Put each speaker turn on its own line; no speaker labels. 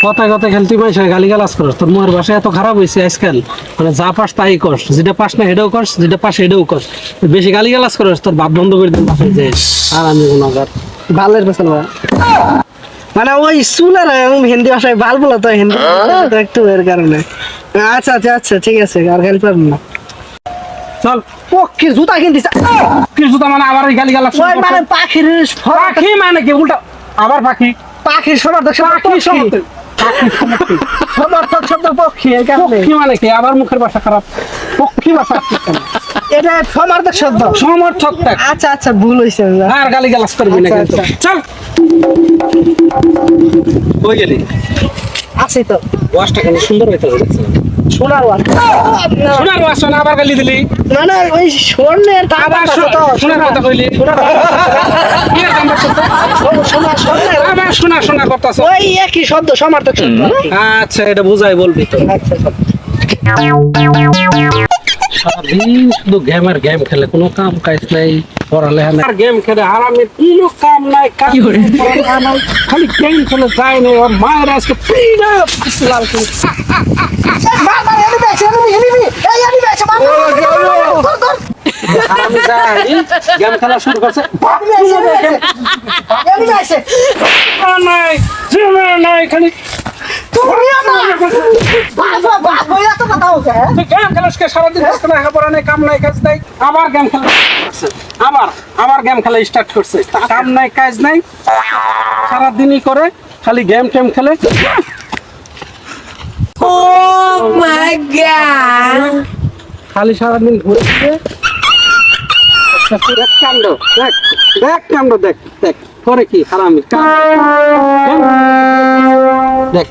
কথায় কথায় খেলতে পারিস গালি গালাজ করস। তোর মোর বাসা এত খারাপ হয়েছে আজকাল। মানে যা পাস তাই করস। যেটা পাস না এটাও করস যেটা পাস এটাও করস। বেশি গালি গালাজ করস তোর বাপ বন্ধ করে দিন বাসায় যে আর আমি গুণাগার
ভালের পেছন মানে ওই চুলার হিন্দি ভাষায় ভালো বলো তো হিন্দি একটু এর কারণে। আচ্ছা আচ্ছা আচ্ছা ঠিক আছে আর খেলতে পারব না।
চল।
পক্ষী জুতা কিনতে চা-
কিছু তো মানে আবার গালি গালাজ
মানে পাখির
পাখি মানে কি? উল্টা আবার পাখি?
পাখির সমর্থক
পাখি সমর্থক
সমর্থক শব্দ পক্ষী
পক্ষী মানে কি? আবার মুখের ভাষা খারাপ। পক্ষী ভাষা
এটা সমর্থক শব্দ।
সমর্থক
আচ্ছা আচ্ছা ভুল হয়েছে
আর গালি গালাজ করবি না
আচ্ছা,
কিন্তু।
আচ্ছা।
চল। কই গেলি?
আছে তো।
ওয়াশটা কেন সুন্দর হইতে হবে
সোনার ওয়াল
শোনার ওয়াশ না আবার গালি দিলি।
মানে ওই স্বর্ণের
আবার শোনার কথা কইলি।
সোনার
কি এর দাম বাড়ছে তো?
সোনার স্বর্ণের
আবার শোনা শোনা করতাছ।
ওই একই শব্দ সমর্থক শব্দ।
আচ্ছা এটা বুঝাই বলবি তো।
আচ্ছা আচ্ছা।
সারাদিন শুধু গেম আর গেম খেলে কোনো কাম কাজ নাই পড়ালেখা নাই। গেম খেলে হারামের কোনো কাম নাই কাজ খালি গেম খেলে যায় না মায়ের আজকে পিড়া করে আমি যাই গেম খেলা শুরু করছে। নাই জীবনে নাই খালি গেম খেলাসকে সারাদিন আজকে লেখাপড়া নেই কাম নাই কাজ নাই। আবার গেম খেলা আবার আবার গেম খেলা স্টার্ট করছে। কাম নাই কাজ নাই। সারাদিনই করে খালি গেম টেম খেলে।
Oh my god!
খালি সারাদিন ঘুরে দেখ কাণ্ড দেখ দেখ কাণ্ড দেখ দেখ পরে কি হারামি কাণ্ড।